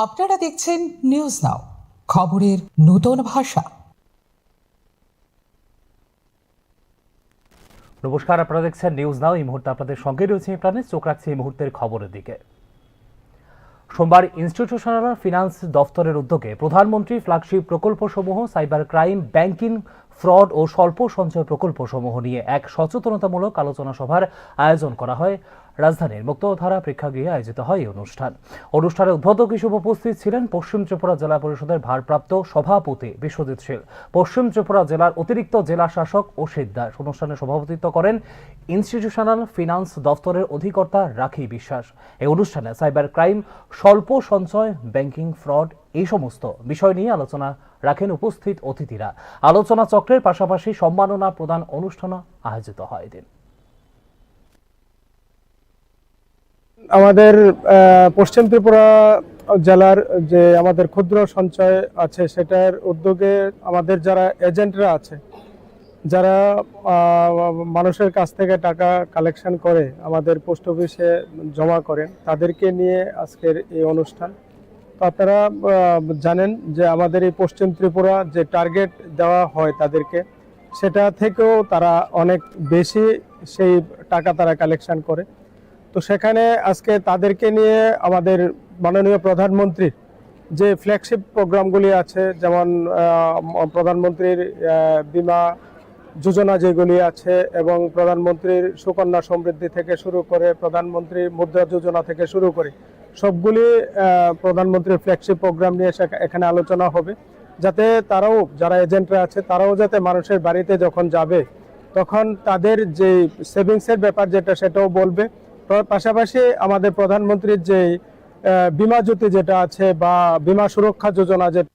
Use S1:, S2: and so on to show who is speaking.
S1: আপনারা দেখছেন news now খবরের নূতন ভাষা।
S2: নমস্কার, আপনারা দেখছেন নিউজ নাও এই মুহূর্তে আপনাদের সঙ্গে রয়েছে আমি প্রাণেশ চোখ রাখছি এই মুহূর্তের খবরের দিকে। সোমবার ইনস্টিটিউশনাল ফিনান্স দফতরের উদ্যোগে প্রধানমন্ত্রী ফ্ল্যাগশিপ প্রকল্পসমূহ সাইবার ক্রাইম ব্যাংকিং ফ্রড ও স্বল্প সঞ্চয় প্রকল্পসমূহ নিয়ে এক সচেতনতামূলক আলোচনা সভার আয়োজন করা হয়। রাজধানীর মুক্তধারা প্রেক্ষাগৃহে আয়োজিত হয় এই অনুষ্ঠান। অনুষ্ঠানে উদ্বোধক হিসেবে উপস্থিত ছিলেন পশ্চিম ত্রিপুরা জেলা পরিষদের ভারপ্রাপ্ত সভাপতি বিশ্বজিৎ শীল, পশ্চিম ত্রিপুরা জেলার অতিরিক্ত জেলা শাসক অসিত দাস। অনুষ্ঠানে সভাপতিত্ব করেন ইনস্টিটিউশনাল ফিনান্স দফতরের অধিকর্তা রাখি বিশ্বাস। এই অনুষ্ঠানে সাইবার ক্রাইম, স্বল্প সঞ্চয়, ব্যাংকিং ফ্রড এই সমস্ত বিষয় নিয়ে আলোচনা রাখেন উপস্থিত অতিথিরা। আলোচনা চক্রের পাশাপাশি সম্মাননা প্রদান অনুষ্ঠানও আয়োজিত হয় এদিন।
S3: আমাদের পশ্চিম ত্রিপুরা জেলার যে আমাদের ক্ষুদ্র সঞ্চয় আছে সেটার উদ্যোগে আমাদের যারা এজেন্টরা আছে, যারা মানুষের কাছ থেকে টাকা কালেকশন করে, আমাদের পোস্ট অফিসে জমা করেন, তাদেরকে নিয়ে আজকের এই অনুষ্ঠান। তো আপনারা জানেন যে আমাদের এই পশ্চিম ত্রিপুরা যে টার্গেট দেওয়া হয় তাদেরকে, সেটা থেকেও তারা অনেক বেশি সেই টাকা তারা কালেকশন করে। তো সেখানে আজকে তাদেরকে নিয়ে আমাদের মাননীয় প্রধানমন্ত্রীর যে ফ্ল্যাগশিপ প্রোগ্রামগুলি আছে, যেমন প্রধানমন্ত্রীর বিমা যোজনা যেগুলি আছে এবং প্রধানমন্ত্রীর সুকন্যা সমৃদ্ধি থেকে শুরু করে প্রধানমন্ত্রীর মুদ্রা যোজনা থেকে শুরু করে সবগুলি প্রধানমন্ত্রীর ফ্ল্যাগশিপ প্রোগ্রাম নিয়ে এখানে আলোচনা হবে। যাতে তারাও, যারা এজেন্টরা আছে, তারাও যাতে মানুষের বাড়িতে যখন যাবে, তখন তাদের যে সেভিংসের ব্যাপার যেটা, সেটাও বলবে। পাশাপাশি আমাদের প্রধানমন্ত্রীর যে বিমা জ্যোতি যেটা আছে বা বিমা সুরক্ষা যোজনা যেটা